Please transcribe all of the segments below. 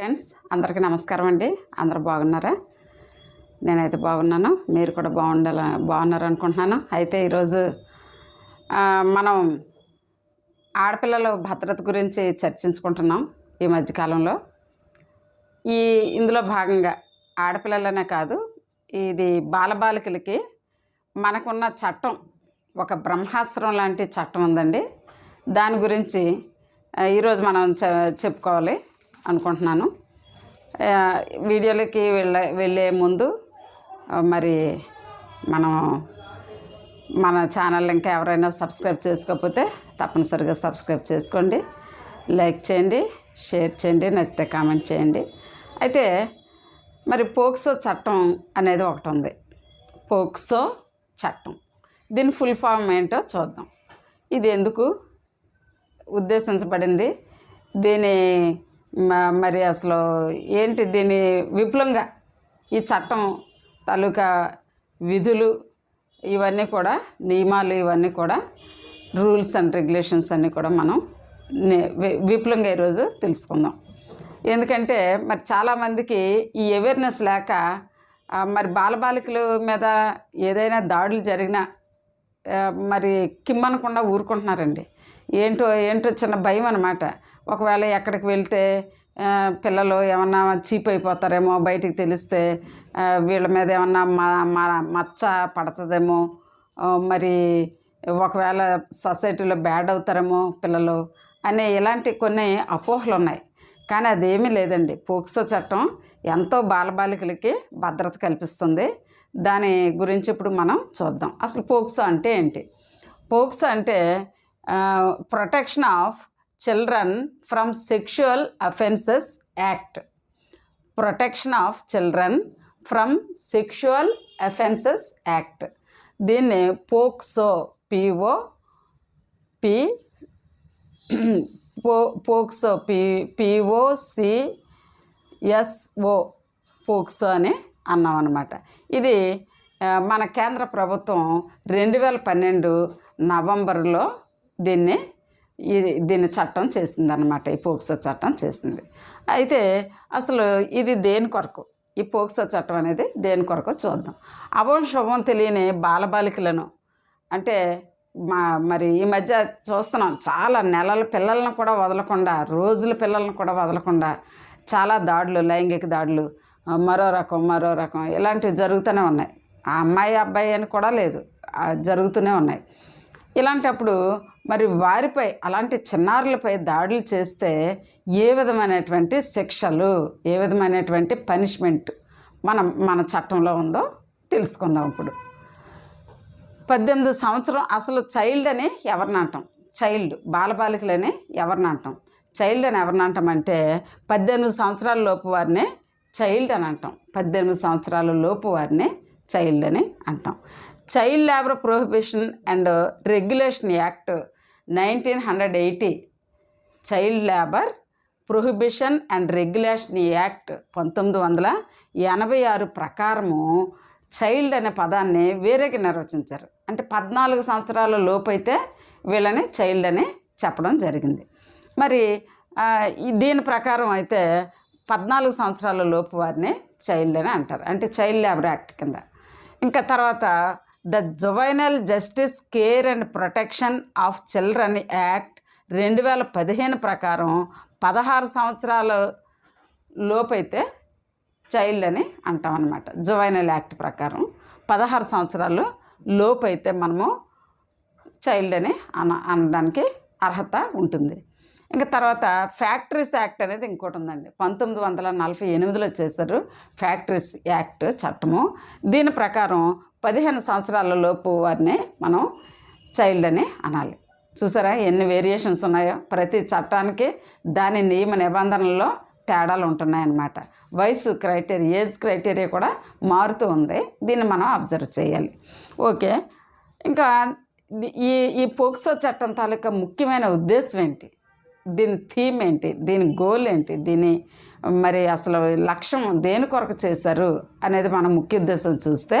Friends అందరికీ నమస్కారం అండి. అందరు బాగున్నారా? నేనైతే బాగున్నాను. మీరు కూడా బాగుండాల బాగున్నారు అనుకుంటున్నాను అయితే ఈరోజు మనం ఆడపిల్లల భద్రత గురించి చర్చించుకుంటున్నాం ఈ మధ్యకాలంలో ఈ ఇందులో భాగంగా ఆడపిల్లలనే కాదు ఇది బాలబాలికలకి మనకున్న చట్టం ఒక బ్రహ్మాస్త్రం లాంటి చట్టం ఉందండి. దాని గురించి ఈరోజు మనం చె చెప్పుకోవాలి. అనుకుంటున్నాను. వీడియోలకి వెళ్ళే వెళ్ళే ముందు మరి మనం మన ఛానల్ ఇంకా ఎవరైనా సబ్స్క్రైబ్ చేసుకోకపోతే తప్పనిసరిగా సబ్స్క్రైబ్ చేసుకోండి. లైక్ చేయండి షేర్ చేయండి నచ్చితే కామెంట్ చేయండి. అయితే మరి పోక్సో చట్టం అనేది ఒకటి ఉంది. పోక్సో చట్టం. దీని ఫుల్ ఫామ్ ఏంటో చూద్దాం. ఇది ఎందుకు ఉద్దేశించబడింది? దీని మరి అసలు ఏంటి దీని విపులంగా ఈ చట్టం తాలూకా విధులు ఇవన్నీ కూడా నియమాలు ఇవన్నీ కూడా రూల్స్ అండ్ రెగ్యులేషన్స్ అన్నీ కూడా మనం నే- వి- విపులంగా ఈరోజు తెలుసుకుందాం. ఎందుకంటే మరి చాలామందికి ఈ అవేర్నెస్ లేక మరి బాలబాలికల మీద ఏదైనా దాడులు జరిగినా మరి కిమ్మనకుండా ఊరుకుంటున్నారండి. ఏంటో ఏంటో చిన్న భయం అనమాట ఒకవేళ ఎక్కడికి వెళ్తే పిల్లలు ఏమన్నా చీప్ అయిపోతారేమో బయటికి తెలిస్తే వీళ్ళ మీద ఏమన్నా మా మచ్చ పడుతుందేమో మరి ఒకవేళ సొసైటీలో బ్యాడ్ అవుతారేమో పిల్లలు అనే ఇలాంటి కొన్ని అపోహలు ఉన్నాయి. కానీ అదేమీ లేదండి. పోక్సో చట్టం ఎంతో బాలబాలికలకి భద్రత కల్పిస్తుంది. దాని గురించి ఇప్పుడు మనం చూద్దాం. అసలు పోక్సో అంటే ఏంటి? పోక్సో అంటే protection of children from sexual offences act protection of children from sexual offences act దీన్ని POCSO P O P po POCSO P P O C S O POCSO అని అన్నాం అనమాట ఇది మన కేంద్ర ప్రభుత్వం రెండు వేల పన్నెండు నవంబర్లో దీన్ని ఈ దీన్ని చట్టం చేసిందనమాట ఈ పోక్సో చట్టం చేసింది. అయితే అసలు ఇది దేని కొరకు? ఈ పోక్సో చట్టం అనేది దేని కొరకు చూద్దాం. అభం శుభం తెలియని బాలబాలికలను అంటే మా మరి ఈ మధ్య చూస్తున్నాం చాలా నెలల పిల్లలను కూడా వదలకుండా రోజుల పిల్లలను కూడా వదలకుండా చాలా దాడులు లైంగిక దాడులు మరో రకం మరో రకం ఇలాంటివి జరుగుతూనే ఉన్నాయి. ఆ అమ్మాయి అబ్బాయి అని కూడా లేదు జరుగుతూనే ఉన్నాయి. ఇలాంటప్పుడు మరి వారిపై అలాంటి చిన్నారులపై దాడులు చేస్తే ఏ విధమైనటువంటి శిక్షలు ఏ విధమైనటువంటి పనిష్మెంట్ మనం మన చట్టంలో ఉందో తెలుసుకుందాం ఇప్పుడు. పద్దెనిమిది సంవత్సరం అసలు చైల్డ్ అని ఎవరిని అంటాం? చైల్డ్ బాలబాలికలని ఎవరిని అంటాం? చైల్డ్ అని ఎవరిని అంటాం అంటే పద్దెనిమిది సంవత్సరాల లోపు వారిని చైల్డ్ అని అంటాం. పద్దెనిమిది సంవత్సరాల లోపు వారిని చైల్డ్ అని అంటాం. Child labour prohibition and regulation act nineteen hundred eighty child labour prohibition and regulation act పంతొమ్మిది వందల ఎనభై ఆరు ప్రకారము చైల్డ్ అనే పదాన్ని వేరేగా నిర్వచించారు. అంటే పద్నాలుగు సంవత్సరాల లోపైతే వీళ్ళని చైల్డ్ అని చెప్పడం జరిగింది. మరి దీని ప్రకారం అయితే పద్నాలుగు సంవత్సరాల లోపు వారిని చైల్డ్ అని అంటారు. అంటే చైల్డ్ లేబర్ యాక్ట్ కింద. ఇంకా తర్వాత the juvenile justice care and protection of children act రెండు వేల పదిహేను ప్రకారం పదహారు సంవత్సరాల లోపైతే చైల్డ్ అని అంటాం అనమాట జువైనల్ యాక్ట్ ప్రకారం పదహారు సంవత్సరాలు లోపైతే మనము చైల్డ్ అని అన అనడానికి అర్హత ఉంటుంది. ఇంకా తర్వాత ఫ్యాక్టరీస్ యాక్ట్ అనేది ఇంకోటి ఉందండి పంతొమ్మిది వందల నలభై ఎనిమిదిలో చేశారు ఫ్యాక్టరీస్ యాక్ట్ చట్టము. దీని ప్రకారం పదిహేను సంవత్సరాల లోపు వారిని మనం చైల్డ్ అని అనాలి. చూసారా ఎన్ని వేరియేషన్స్ ఉన్నాయో? ప్రతి చట్టానికి దాని నియమ నిబంధనల్లో తేడాలు ఉంటున్నాయన్నమాట. వయసు క్రైటీరియా ఏజ్ క్రైటీరియా కూడా మారుతూ ఉంది. దీన్ని మనం అబ్జర్వ్ చేయాలి. ఓకే. ఇంకా ఈ ఈ పోక్సో చట్టం తాలూకా ముఖ్యమైన ఉద్దేశం ఏంటి? దీని థీమ్ ఏంటి? దీని గోల్ ఏంటి? దీని మరి అసలు లక్ష్యం దేని కొరకు చేశారు అనేది మనం ముఖ్య ఉద్దేశం చూస్తే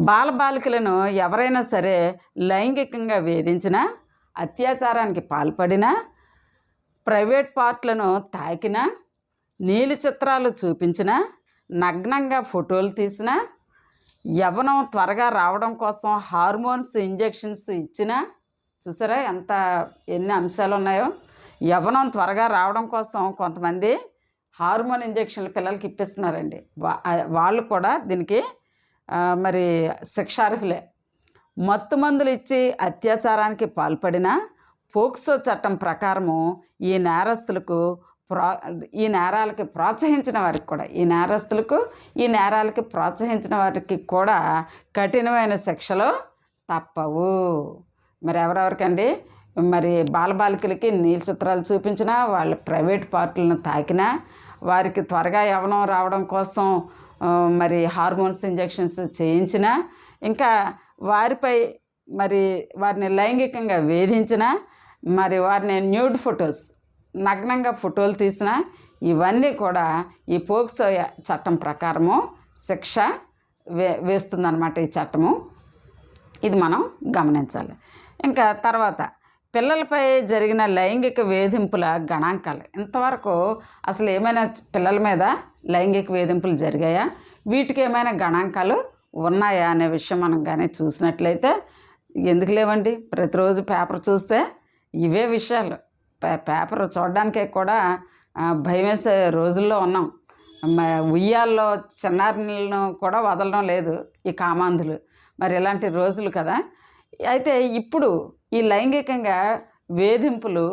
బాలబాలికలను ఎవరైనా సరే లైంగికంగా వేధించినా అత్యాచారానికి పాల్పడినా ప్రైవేట్ పార్ట్లను తాకినా నీలి చిత్రాలు చూపించిన నగ్నంగా ఫోటోలు తీసిన యవనం త్వరగా రావడం కోసం హార్మోన్స్ ఇంజెక్షన్స్ ఇచ్చిన చూసారా ఎంత ఎన్ని అంశాలు ఉన్నాయో? యవ్వనం త్వరగా రావడం కోసం కొంతమంది హార్మోన్ ఇంజెక్షన్లు పిల్లలకి ఇప్పిస్తున్నారండి. వా- వాళ్ళు కూడా దీనికి మరి శిక్షార్హులే. మత్తు మందులు ఇచ్చి అత్యాచారానికి పాల్పడిన పోక్సో చట్టం ప్రకారము ఈ నేరస్తులకు ప్రా ఈ నేరాలకి ప్రోత్సహించిన వారికి కూడా ఈ నేరస్తులకు ఈ నేరాలకి ప్రోత్సహించిన వారికి కూడా కఠినమైన శిక్షలు తప్పవు. మరి ఎవరెవరికండి? మరి బాలబాలికలకి నీళ్ళ చిత్రాలు చూపించినా వాళ్ళ ప్రైవేట్ పార్టీలను తాకినా వారికి త్వరగా యవనం రావడం కోసం మరి హార్మోన్స్ ఇంజెక్షన్స్ చేయించినా ఇంకా వారిపై మరి వారిని లైంగికంగా వేధించిన మరి వారిని న్యూడ్ ఫొటోస్ నగ్నంగా ఫోటోలు తీసిన ఇవన్నీ కూడా ఈ పోక్సో చట్టం ప్రకారము శిక్ష వే వేస్తుందన్నమాట ఈ చట్టము. ఇది మనం గమనించాలి. ఇంకా తర్వాత పిల్లలపై జరిగిన లైంగిక వేధింపుల గణాంకాలు. ఇంతవరకు అసలు ఏమైనా పిల్లల మీద లైంగిక వేధింపులు జరిగాయా? వీటికి ఏమైనా గణాంకాలు ఉన్నాయా అనే విషయం మనం కానీ చూసినట్లయితే ఎందుకు లేవండి? ప్రతిరోజు పేపర్ చూస్తే ఇవే విషయాలు. పే- పేపర్ చూడడానికే కూడా భయమేసే భయం వేసే రోజుల్లో ఉన్నాం. ఉయ్యాల్లో చిన్నారిని కూడా వదలడం లేదు ఈ కామాంధులు. మరి ఇలాంటి రోజులు కదా. అయితే ఇప్పుడు ఈ లైంగికంగా వేధింపులు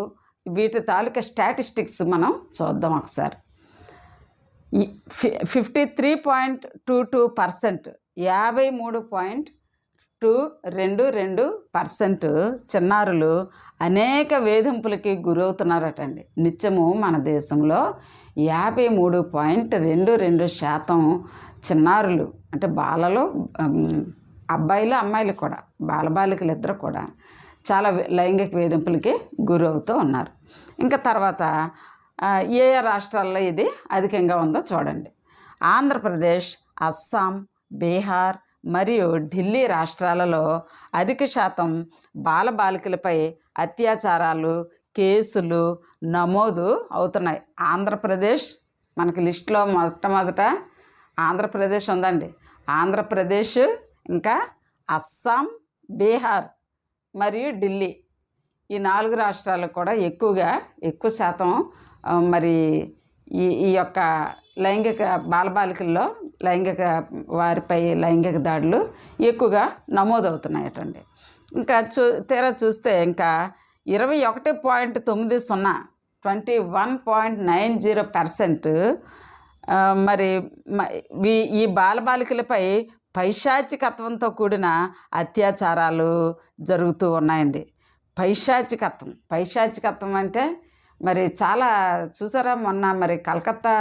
వీటి తాలూకా స్టాటిస్టిక్స్ మనం చూద్దాం ఒకసారి. Fifty three point two two percent యాభై మూడు పాయింట్ టూ రెండు రెండు పర్సెంట్ చిన్నారులు అనేక వేధింపులకి గురవుతున్నారటండి. నిత్యము మన దేశంలో యాభై మూడు పాయింట్ రెండు రెండు శాతం చిన్నారులు అంటే బాలలు అబ్బాయిలు అమ్మాయిలు కూడా బాలబాలికలు ఇద్దరు కూడా చాలా లైంగిక వేధింపులకి గురవుతూ ఉన్నారు. ఇంకా తర్వాత ఏ ఏ రాష్ట్రాల్లో ఇది అధికంగా ఉందో చూడండి. ఆంధ్రప్రదేశ్ అస్సాం బీహార్ మరియు ఢిల్లీ రాష్ట్రాలలో అధిక శాతం బాలబాలికలపై అత్యాచారాలు కేసులు నమోదు అవుతున్నాయి. ఆంధ్రప్రదేశ్ మనకి లిస్టులో మొట్టమొదట ఆంధ్రప్రదేశ్ ఉందండి. ఆంధ్రప్రదేశ్ ఇంకా అస్సాం బీహార్ మరియు ఢిల్లీ ఈ నాలుగు రాష్ట్రాలు కూడా ఎక్కువగా ఎక్కువ శాతం మరి ఈ ఈ యొక్క లైంగిక బాలబాలికల్లో లైంగిక వారిపై లైంగిక దాడులు ఎక్కువగా నమోదవుతున్నాయటండి. ఇంకా చూ తీరా చూస్తే ఇంకా ఇరవై ఒకటి పాయింట్ తొమ్మిది సున్నా twenty one point nine zero percent మరి మ- ఈ బాలబాలికలపై పైశాచికత్వంతో కూడిన అత్యాచారాలు జరుగుతూ ఉన్నాయండి. పైశాచికత్వం. పైశాచికత్వం అంటే మరి చాలా చూసారా మొన్న మరి కలకత్తా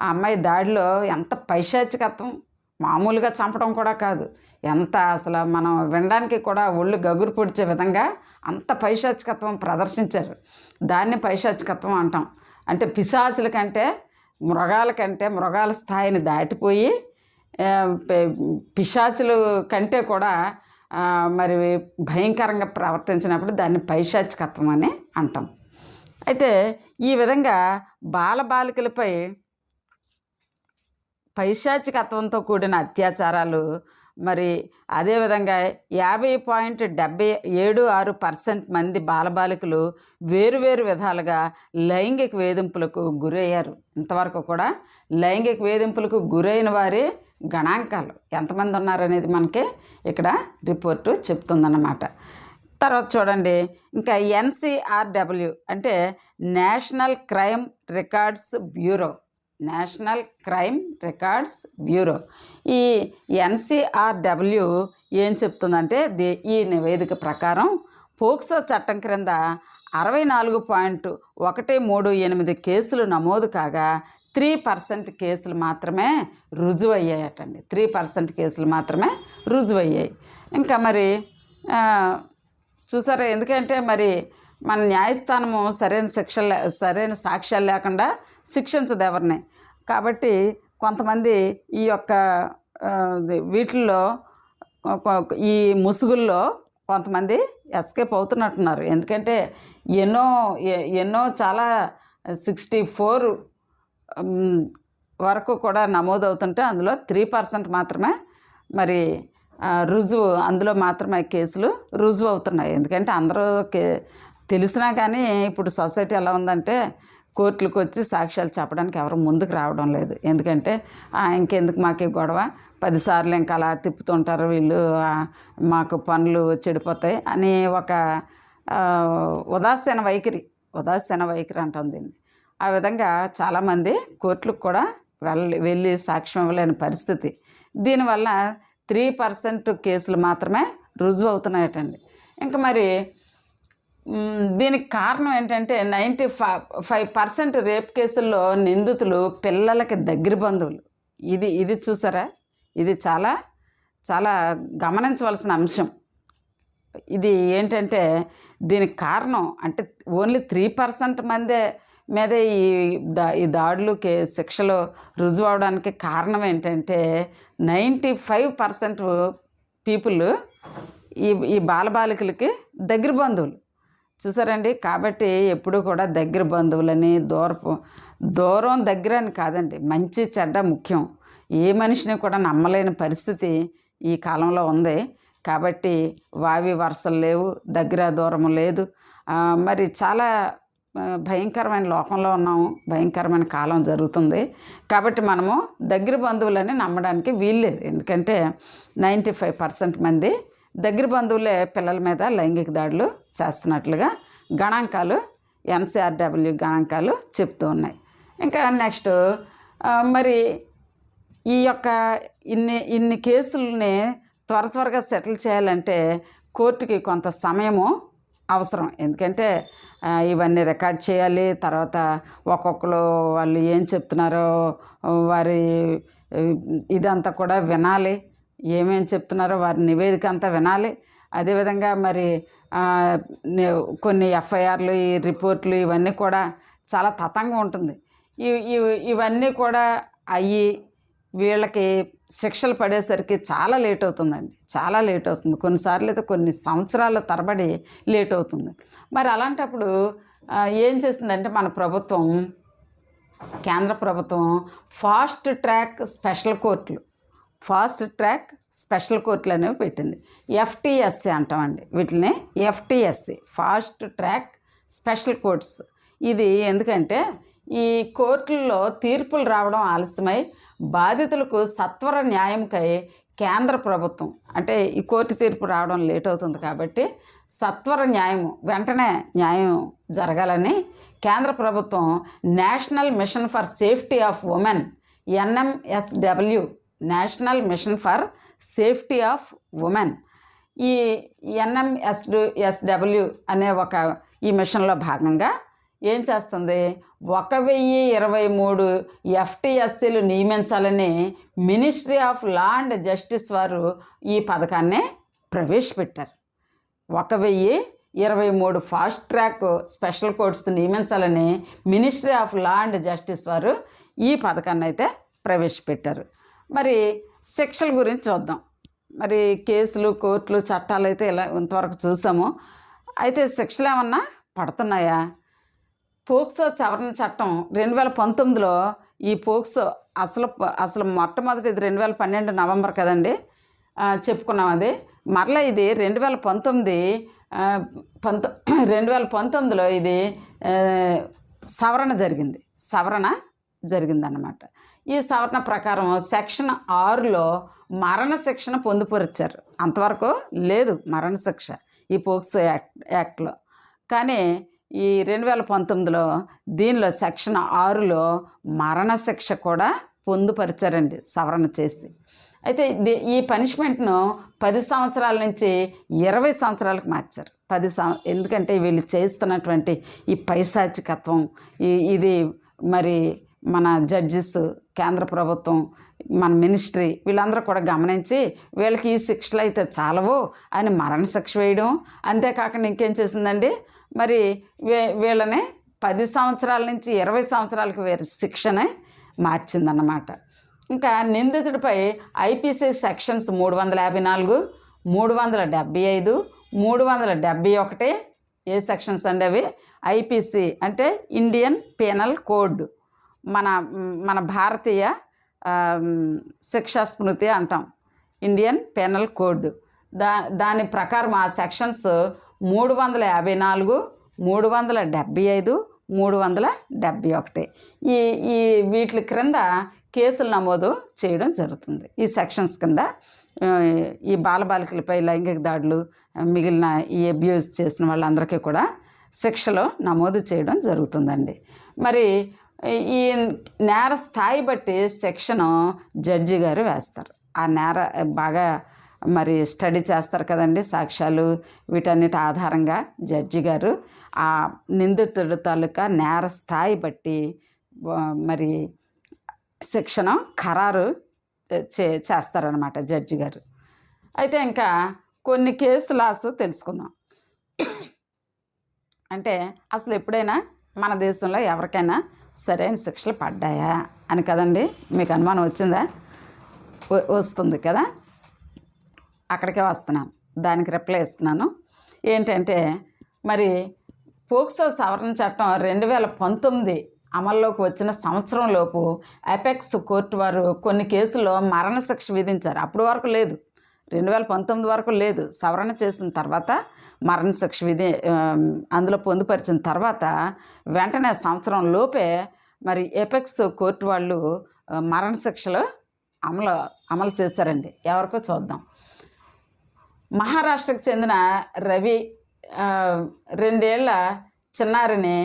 ఆ అమ్మాయి దాడిలో ఎంత పైశాచికత్వం? మామూలుగా చంపడం కూడా కాదు. ఎంత అసలు మనం వినడానికి కూడా ఒళ్ళు గగురు పొడిచే విధంగా అంత పైశాచికత్వం ప్రదర్శించారు. దాన్ని పైశాచికత్వం అంటాం. అంటే పిశాచుల కంటే మృగాల కంటే మృగాల స్థాయిని దాటిపోయి పిశాచులు కంటే కూడా మరి భయంకరంగా ప్రవర్తించినప్పుడు దాన్ని పైశాచికత్వం అని అంటాం. అయితే ఈ విధంగా బాలబాలికలపై పైశాచికత్వంతో కూడిన అత్యాచారాలు మరి అదేవిధంగా యాభై పాయింట్ డెబ్బై ఏడు ఆరు పర్సెంట్ మంది బాలబాలికలు వేరువేరు విధాలుగా లైంగిక వేధింపులకు గురయ్యారు. ఇంతవరకు కూడా లైంగిక వేధింపులకు గురైన వారే గణాంకాలు. ఎంతమంది ఉన్నారనేది మనకి ఇక్కడ రిపోర్టు చెప్తుందన్నమాట. తర్వాత చూడండి ఇంకా ఎన్సిఆర్డబ్ల్యూ అంటే national crime records bureau. National crime records bureau. ఈ ఎన్సిఆర్డబ్ల్యూ ఏం చెప్తుందంటే ది ఈ నివేదిక ప్రకారం పోక్సో చట్టం క్రింద అరవై నాలుగు పాయింట్ ఒకటి మూడు ఎనిమిది కేసులు నమోదు కాగా త్రీ పర్సెంట్ కేసులు మాత్రమే రుజువు అయ్యాయటండి త్రీ పర్సెంట్ కేసులు మాత్రమే రుజువు అయ్యాయి ఇంకా మరి చూసారా ఎందుకంటే మరి మన న్యాయస్థానము సరైన శిక్ష లే- సరైన సాక్ష్యాలు లేకుండా శిక్షించదు ఎవరిని. కాబట్టి కొంతమంది ఈ యొక్క వీటిల్లో ఈ ముసుగుల్లో కొంతమంది ఎస్కేప్ అవుతున్నట్టున్నారు. ఎందుకంటే ఎన్నో ఎన్నో చాలా సిక్స్టీ ఫోర్ వరకు కూడా నమోదవుతుంటే అందులో త్రీ పర్సెంట్ మాత్రమే మరి రుజువు అందులో మాత్రమే కేసులు రుజువు అవుతున్నాయి. ఎందుకంటే అందరూ కే తెలిసినా కానీ ఇప్పుడు సొసైటీ ఎలా ఉందంటే కోర్టులకు వచ్చి సాక్ష్యాలు చెప్పడానికి ఎవరు ముందుకు రావడం లేదు. ఎందుకంటే "ఆ, ఇంకెందుకు మాకు ఈ గొడవ? పదిసార్లు ఇంకా అలా తిప్పుతుంటారు వీళ్ళు మాకు పనులు చెడిపోతాయి అని ఒక ఉదాసీన వైఖరి ఉదాసీన వైఖరి అంటాం దీన్ని. ఆ విధంగా చాలామంది కోర్టులకు కూడా వెళ్ళి వెళ్ళి సాక్ష్యం ఇవ్వలేని పరిస్థితి. దీనివల్ల త్రీ పర్సెంట్ కేసులు మాత్రమే రుజువు అవుతున్నాయటండి. ఇంకా మరి దీనికి కారణం ఏంటంటే నైంటీ ఫైవ్ పర్సెంట్ రేప్ కేసుల్లో నిందితులు పిల్లలకి దగ్గర బంధువులు. ఇది ఇది చూసారా? ఇది చాలా చాలా గమనించవలసిన అంశం. ఇది ఏంటంటే దీనికి కారణం అంటే ఓన్లీ త్రీ పర్సెంట్ మందే మీదే ఈ దా ఈ దాడులు కే శిక్షలు రుజువు అవడానికి కారణం ఏంటంటే నైంటీ ఫైవ్ పర్సెంట్ పీపుల్ ఈ ఈ బాలబాలికలకి దగ్గర బంధువులు. చూసారండి? కాబట్టి ఎప్పుడూ కూడా దగ్గర బంధువులని దూరపు దూరం దగ్గర అని కాదండి మంచి చెడ్డ ముఖ్యం. ఏ మనిషిని కూడా నమ్మలేని పరిస్థితి ఈ కాలంలో ఉంది. కాబట్టి వావి వరుసలు లేవు దగ్గర దూరం లేదు. మరి చాలా భయంకరమైన లోకంలో ఉన్నాము భయంకరమైన కాలం జరుగుతుంది. కాబట్టి మనము దగ్గర బంధువులని నమ్మడానికి వీల్లేదు. ఎందుకంటే నైంటీ ఫైవ్ పర్సెంట్ మంది దగ్గర బంధువులే పిల్లల మీద లైంగిక దాడులు చేస్తున్నట్లుగా గణాంకాలు ఎన్సిఆర్డబ్ల్యూ గణాంకాలు చెప్తూ ఉన్నాయి. ఇంకా నెక్స్ట్ మరి ఈ యొక్క ఇన్ని ఇన్ని కేసులని త్వర త్వరగా సెటిల్ చేయాలంటే కోర్టుకి కొంత సమయము అవసరం. ఎందుకంటే ఇవన్నీ రికార్డ్ చేయాలి. తర్వాత ఒక్కొక్కరు వాళ్ళు ఏం చెప్తున్నారో వారి ఇదంతా కూడా వినాలి. ఏమేం చెప్తున్నారో వారి నివేదిక అంతా వినాలి. అదేవిధంగా మరి కొన్ని ఎఫ్ఐఆర్లు ఈ రిపోర్ట్లు ఇవన్నీ కూడా చాలా తతంగా ఉంటుంది. ఇవన్నీ కూడా అయ్యి వీళ్ళకి శిక్షలు పడేసరికి చాలా లేట్ అవుతుందండి. చాలా లేట్ అవుతుంది. కొన్నిసార్లు అయితే కొన్ని సంవత్సరాల తరబడి లేట్ అవుతుంది. మరి అలాంటప్పుడు ఏం చేసిందంటే మన ప్రభుత్వం కేంద్ర ప్రభుత్వం ఫాస్ట్ ట్రాక్ స్పెషల్ కోర్టులు ఫాస్ట్ ట్రాక్ స్పెషల్ కోర్టులు అనేవి పెట్టింది. ఎఫ్టిఎస్సి అంటామండి వీటిని. F T S C fast track special courts. ఇది ఎందుకంటే ఈ కోర్టుల్లో తీర్పులు రావడం ఆలస్యమై బాధితులకు సత్వర న్యాయంకై కేంద్ర ప్రభుత్వం అంటే ఈ కోర్టు తీర్పు రావడం లేట్ అవుతుంది కాబట్టి సత్వర న్యాయం వెంటనే న్యాయం జరగాలని కేంద్ర ప్రభుత్వం national mission for safety of women NMSW national mission for safety of women ఈ ఎన్ఎంఎస్ ఎస్డబ్ల్యూ అనే ఒక ఈ మిషన్లో భాగంగా ఏం చేస్తుంది? ఒక వెయ్యి ఇరవై మూడు ఎఫ్టిఎస్సీలు నియమించాలని ministry of law and justice వారు ఈ పథకాన్ని ప్రవేశపెట్టారు. ఒక వెయ్యి ఇరవై మూడు ఫాస్ట్ ట్రాక్ స్పెషల్ కోర్ట్స్ నియమించాలని ministry of law and justice వారు ఈ పథకాన్ని అయితే ప్రవేశపెట్టారు. మరి శిక్షల గురించి చూద్దాం. మరి కేసులు కోర్టులు చట్టాలు అయితే ఇలా ఇంతవరకు చూసాము. అయితే శిక్షలు ఏమన్నా పడుతున్నాయా? పోక్సో సవరణ చట్టం రెండు వేల పంతొమ్మిదిలో ఈ పోక్సో అసలు అసలు మొట్టమొదటి ఇది రెండు వేల పన్నెండు నవంబర్ కదండి. చెప్పుకున్నాం అది. మరలా ఇది రెండు వేల పంతొమ్మిది పంతొ రెండు వేల పంతొమ్మిదిలో ఇది సవరణ జరిగింది. సవరణ జరిగిందన్నమాట. ఈ సవరణ ప్రకారం సెక్షన్ ఆరులో మరణ శిక్షణ పొందుపరిచారు. అంతవరకు లేదు మరణ శిక్ష ఈ పోక్సో యాక్ట్ యాక్ట్లో. కానీ ఈ రెండు వేల పంతొమ్మిదిలో దీనిలో సెక్షన్ ఆరులో మరణ శిక్ష కూడా పొందుపరిచారండి సవరణ చేసి. అయితే ఈ పనిష్మెంట్ను పది సంవత్సరాల నుంచి ఇరవై సంవత్సరాలకు మార్చారు. పది సం ఎందుకంటే వీళ్ళు చేస్తున్నటువంటి ఈ పైశాచికత్వం ఈ ఇది మరి మన జడ్జెస్ కేంద్ర ప్రభుత్వం మన మినిస్ట్రీ వీళ్ళందరూ కూడా గమనించి వీళ్ళకి ఈ శిక్షలు అయితే చాలవు అని మరణ శిక్ష వేయడం. అంతేకాకుండా ఇంకేం చేసిందండి? మరి వీ వీళ్ళని పది సంవత్సరాల నుంచి ఇరవై సంవత్సరాలకు వేరే శిక్షనే మార్చిందన్నమాట. ఇంకా నిందితుడిపై ఐపీసీ సెక్షన్స్ మూడు వందల యాభై నాలుగు మూడు వందల డెబ్బై ఐదు మూడు వందల డెబ్బై ఒకటి ఏ సెక్షన్స్ అండి అవి? ఐపీసీ అంటే ఇండియన్ పీనల్ కోడ్. మన మన భారతీయ శిక్షా స్మృతి అంటాం. Indian penal code. దా దాని ప్రకారం ఆ సెక్షన్స్ మూడు వందల యాభై నాలుగు మూడు వందల డెబ్భై ఐదు మూడు వందల డెబ్భై ఒకటి. ఈ ఈ వీటి క్రింద కేసులు నమోదు చేయడం జరుగుతుంది. ఈ సెక్షన్స్ కింద ఈ బాలబాలికలపై లైంగిక దాడులు మిగిలిన ఈ అబ్యూస్ చేసిన వాళ్ళందరికీ కూడా శిక్షలో నమోదు చేయడం జరుగుతుందండి. మరి ఈ నేర స్థాయి బట్టి సెక్షను జడ్జి గారు వేస్తారు. ఆ నేర బాగా మరి స్టడీ చేస్తారు కదండి సాక్ష్యాలు వీటన్నిటి ఆధారంగా జడ్జి గారు. ఆ నిందితుడు తాలూకా నేర స్థాయి బట్టి మరి శిక్షణ ఖరారు చే చేస్తారనమాట జడ్జి గారు. అయితే ఇంకా కొన్ని కేసు లాస్ తెలుసుకుందాం. అంటే అసలు ఎప్పుడైనా మన దేశంలో ఎవరికైనా సరైన శిక్షలు పడ్డాయా అని కదండి మీకు అనుమానం వచ్చిందా? వస్తుంది కదా? అక్కడికే వస్తున్నాను. దానికి రిప్లై ఇస్తున్నాను. ఏంటంటే మరి పోక్సో సవరణ చట్టం రెండు వేల పంతొమ్మిది అమల్లోకి వచ్చిన సంవత్సరంలోపు అపెక్స్ కోర్టు వారు కొన్ని కేసుల్లో మరణశిక్ష విధించారు. అప్పటి వరకు లేదు. రెండు వేల పంతొమ్మిది వరకు లేదు. సవరణ చేసిన తర్వాత మరణశిక్ష విధి అందులో పొందుపరిచిన తర్వాత వెంటనే సంవత్సరం లోపే మరి ఎపెక్స్ కోర్టు వాళ్ళు మరణశిక్షలు అమలు అమలు చేశారండి. ఎవరికో చూద్దాం. మహారాష్ట్రకు చెందిన రవి రెండేళ్ళ చిన్నారిని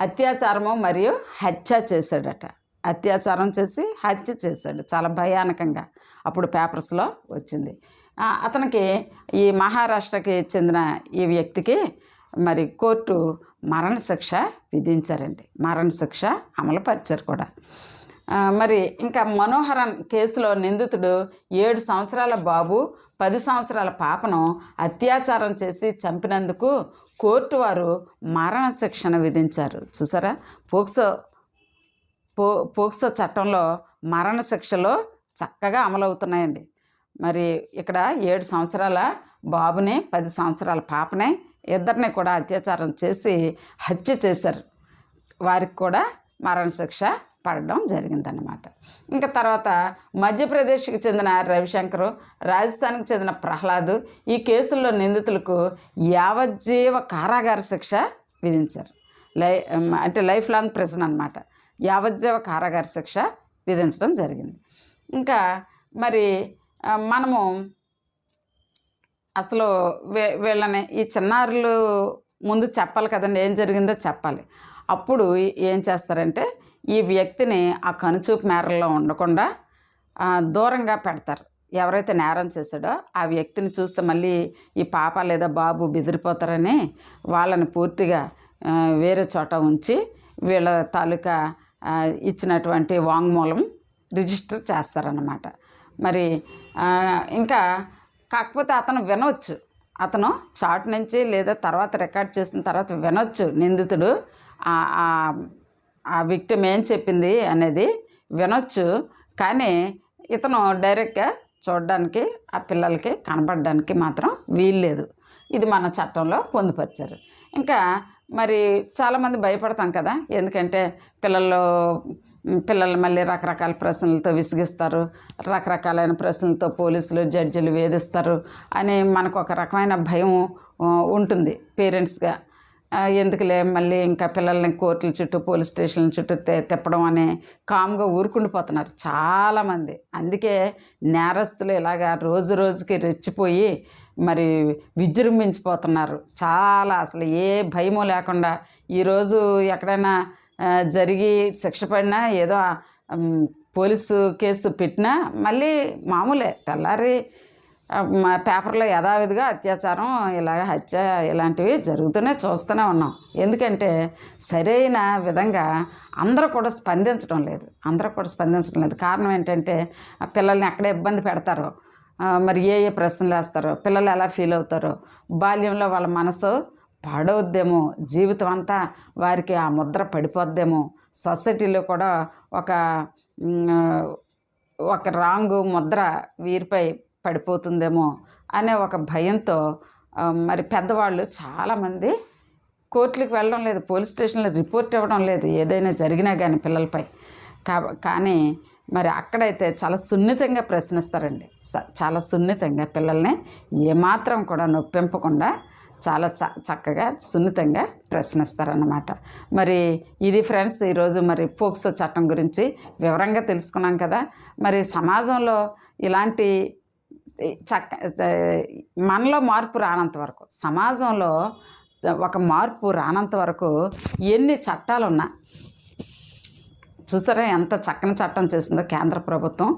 అత్యాచారము మరియు హత్య చేశాడట. అత్యాచారం చేసి హత్య చేశాడు. చాలా భయానకంగా అప్పుడు పేపర్స్లో వచ్చింది. అతనికి ఈ మహారాష్ట్రకి చెందిన ఈ వ్యక్తికి మరి కోర్టు మరణశిక్ష విధించారండి. మరణశిక్ష అమలుపరిచారు కూడా. మరి ఇంకా మనోహరన్ కేసులో నిందితుడు ఏడు సంవత్సరాల బాబు పది సంవత్సరాల పాపను అత్యాచారం చేసి చంపినందుకు కోర్టు వారు మరణశిక్షను విధించారు. చూసారా? పోక్సో పో పోక్సో చట్టంలో మరణశిక్షలో చక్కగా అమలవుతున్నాయండి. మరి ఇక్కడ ఏడు సంవత్సరాల బాబుని పది సంవత్సరాల పాపని ఇద్దరిని కూడా అత్యాచారం చేసి హత్య చేశారు. వారికి కూడా మరణశిక్ష పడడం జరిగిందన్నమాట. ఇంకా తర్వాత మధ్యప్రదేశ్కి చెందిన రవిశంకర్ రాజస్థాన్కి చెందిన ప్రహ్లాదు ఈ కేసుల్లో నిందితులకు యావజ్జీవ కారాగార శిక్ష విధించారు. లై అంటే లైఫ్ లాంగ్ ప్రెజన్ అనమాట యావజ్జీవ కారాగార శిక్ష విధించడం జరిగింది. ఇంకా మరి మనము అసలు వీ వీళ్ళని ఈ చిన్నారులు ముందు చెప్పాలి కదండి ఏం జరిగిందో చెప్పాలి. అప్పుడు ఏం చేస్తారంటే ఈ వ్యక్తిని ఆ కనుచూపు మేరల్లో ఉండకుండా దూరంగా పెడతారు. ఎవరైతే నేరం చేశాడో ఆ వ్యక్తిని చూస్తే మళ్ళీ ఈ పాప లేదా బాబు బెదిరిపోతారని వాళ్ళని పూర్తిగా వేరే చోట ఉంచి వీళ్ళ తాలూకా ఇచ్చినటువంటి వాంగ్మూలం రిజిస్టర్ చేస్తారన్నమాట. మరి ఇంకా కాకపోతే అతను వినవచ్చు అతను చాటు నుంచి లేదా తర్వాత రికార్డ్ చేసిన తర్వాత వినొచ్చు నిందితుడు. ఆ- ఆ విక్టిమ్ ఏం చెప్పింది అనేది వినొచ్చు. కానీ ఇతను డైరెక్ట్గా చూడడానికి ఆ పిల్లలకి కనపడడానికి మాత్రం వీల్లేదు. ఇది మన చట్టంలో పొందుపరిచారు. ఇంకా మరి చాలామంది భయపడతాం కదా. ఎందుకంటే పిల్లలు పిల్లలు మళ్ళీ రకరకాల ప్రశ్నలతో విసిగిస్తారు. రకరకాలైన ప్రశ్నలతో పోలీసులు జడ్జిలు వేధిస్తారు అని మనకు ఒక రకమైన భయం ఉంటుంది పేరెంట్స్గా ఎందుకులే మళ్ళీ ఇంకా పిల్లల్ని కోర్టుల చుట్టూ పోలీస్ స్టేషన్ల చుట్టూ తిప్పడం అనే కామ్గా ఊరుకుండిపోతున్నారు చాలామంది. అందుకే నేరస్తులు ఇలాగా రోజు రోజుకి రెచ్చిపోయి మరి విజృంభించిపోతున్నారు. చాలా అసలు ఏ భయము లేకుండా ఈరోజు ఎక్కడైనా జరిగి శిక్ష పడినా ఏదో పోలీసు కేసు పెట్టినా మళ్ళీ మామూలే. తెల్లారి మా పేపర్లో యథావిధిగా అత్యాచారం ఇలాగ హత్య ఇలాంటివి జరుగుతూనే చూస్తూనే ఉన్నాం. ఎందుకంటే సరైన విధంగా అందరూ కూడా స్పందించడం లేదు. అందరూ కూడా స్పందించడం లేదు. కారణం ఏంటంటే పిల్లల్ని ఎక్కడ ఇబ్బంది పెడతారో. మరి ఏ ఏ ప్రశ్నలు వేస్తారో? పిల్లలు ఎలా ఫీల్ అవుతారో? బాల్యంలో వాళ్ళ మనసు పాడవద్దేమో జీవితం అంతా వారికి ఆ ముద్ర పడిపోద్దేమో. సొసైటీలో కూడా ఒక ఒక రాంగ్ ముద్ర వీరిపై పడిపోతుందేమో అనే ఒక భయంతో మరి పెద్దవాళ్ళు చాలామంది కోర్టులకు వెళ్ళడం లేదు పోలీస్ స్టేషన్లో రిపోర్ట్ ఇవ్వడం లేదు ఏదైనా జరిగినా కానీ పిల్లలపై. కా కానీ మరి అక్కడైతే చాలా సున్నితంగా ప్రశ్నిస్తారండి. స- చాలా సున్నితంగా పిల్లల్ని ఏమాత్రం కూడా నొప్పింపకుండా చాలా చ చక్కగా సున్నితంగా ప్రశ్నిస్తారన్నమాట. మరి ఇది ఫ్రెండ్స్ ఈరోజు మరి పోక్సో చట్టం గురించి వివరంగా తెలుసుకున్నాం కదా. మరి సమాజంలో ఇలాంటి చక్క మనలో మార్పు రానంత వరకు సమాజంలో ఒక మార్పు రానంత వరకు ఎన్ని చట్టాలు ఉన్నా చూసారా ఎంత చక్కని చట్టం చేసిందో కేంద్ర ప్రభుత్వం.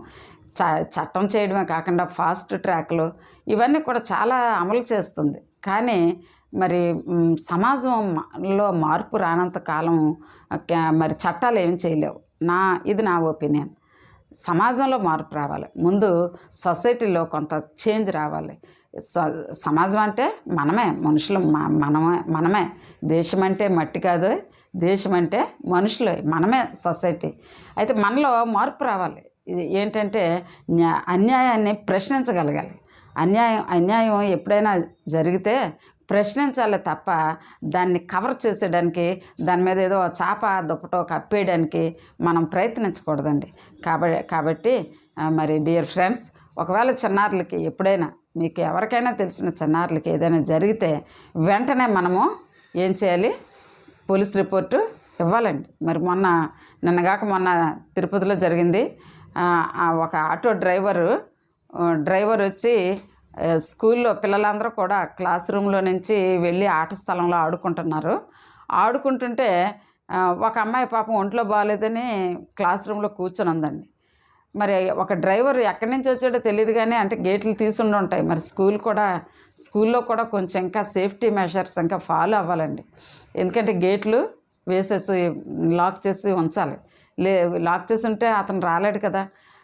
చ చట్టం చేయడమే కాకుండా ఫాస్ట్ ట్రాక్లు ఇవన్నీ కూడా చాలా అమలు చేస్తుంది. కానీ మరి సమాజంలో మార్పు రానంత కాలం మరి చట్టాలు ఏమి చేయలేవు. నా ఇది నా ఒపీనియన్. సమాజంలో మార్పు రావాలి. ముందు సొసైటీలో కొంత చేంజ్ రావాలి. స- సమాజం అంటే మనమే మనుషులు మనమే మనమే. దేశం అంటే మట్టి కాదు దేశం అంటే మనుషులే మనమే సొసైటీ. అయితే మనలో మార్పు రావాలి. ఏంటంటే అన్యాయాన్ని ప్రశ్నించగలగాలి. అన్యాయం అన్యాయం ఎప్పుడైనా జరిగితే ప్రశ్నించాలి తప్ప దాన్ని కవర్ చేసేయడానికి దాని మీద ఏదో చాప దుప్పటో కప్పేయడానికి మనం ప్రయత్నించకూడదండి. కాబట్టి కాబట్టి మరి డియర్ ఫ్రెండ్స్ ఒకవేళ చిన్నారులకి ఎప్పుడైనా మీకు ఎవరికైనా తెలిసిన చిన్నారులకి ఏదైనా జరిగితే వెంటనే మనము ఏం చేయాలి? పోలీస్ రిపోర్టు ఇవ్వాలండి. మరి మొన్న నిన్నగాక మొన్న తిరుపతిలో జరిగింది. ఒక ఆటో డ్రైవరు డ్రైవర్ వచ్చి స్కూల్లో పిల్లలందరూ కూడా క్లాస్ రూమ్లో నుంచి వెళ్ళి ఆట స్థలంలో ఆడుకుంటున్నారు. ఆడుకుంటుంటే ఒక అమ్మాయి పాపం ఒంట్లో బాగాలేదని క్లాస్ రూమ్లో కూర్చొని ఉందండి. మరి ఒక డ్రైవర్ ఎక్కడి నుంచి వచ్చాడో తెలియదు కానీ అంటే గేట్లు తీసుండి ఉంటాయి. మరి స్కూల్ కూడా స్కూల్లో కూడా కొంచెం ఇంకా సేఫ్టీ మెషర్స్ ఇంకా ఫాలో అవ్వాలండి. ఎందుకంటే గేట్లు వేసేసి లాక్ చేసి ఉంచాలి. లే లాక్ చేసి ఉంటే అతను రాలేడు కదా.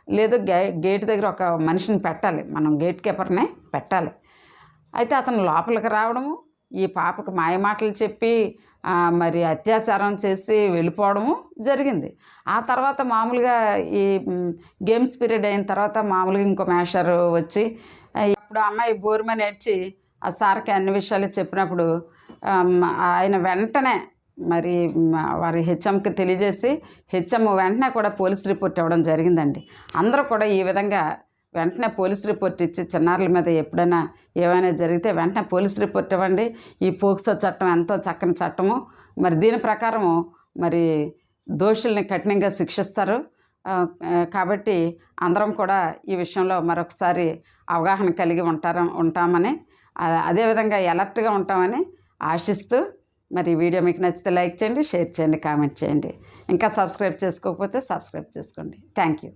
లేదు గే గేట్ దగ్గర ఒక మనిషిని పెట్టాలి. మనం గేట్ కీపర్ని పెట్టాలి. అయితే అతను లోపలికి రావడము ఈ పాపకు మాయమాటలు చెప్పి మరి అత్యాచారం చేసి వెళ్ళిపోవడము జరిగింది. ఆ తర్వాత మామూలుగా ఈ గేమ్స్ పీరియడ్ అయిన తర్వాత మామూలుగా ఇంకో మేషర్ వచ్చి ఇప్పుడు అమ్మాయి బోర్మని ఏడ్చి ఆ సార్కి అన్ని విషయాలు చెప్పినప్పుడు ఆయన వెంటనే మరి వారి హెచ్ఎంకి తెలియజేసి హెచ్ఎం వెంటనే కూడా పోలీస్ రిపోర్ట్ ఇవ్వడం జరిగిందండి. అందరూ కూడా ఈ విధంగా వెంటనే పోలీస్ రిపోర్ట్ ఇచ్చి చిన్నారుల మీద ఎప్పుడైనా ఏమైనా జరిగితే వెంటనే పోలీస్ రిపోర్ట్ ఇవ్వండి. ఈ పోక్సో చట్టం ఎంతో చక్కని చట్టము. మరి దీని ప్రకారము మరి దోషుల్ని కఠినంగా శిక్షిస్తారు. కాబట్టి అందరం కూడా ఈ విషయంలో మరొకసారి అవగాహన కలిగి ఉంటారు ఉంటామని అదేవిధంగా ఎలర్ట్గా ఉంటామని ఆశిస్తూ మరి వీడియో మీకు నచ్చితే లైక్ చేయండి షేర్ చేయండి కామెంట్ చేయండి. ఇంకా సబ్స్క్రైబ్ చేసుకోకపోతే సబ్స్క్రైబ్ చేసుకోండి. Thank you.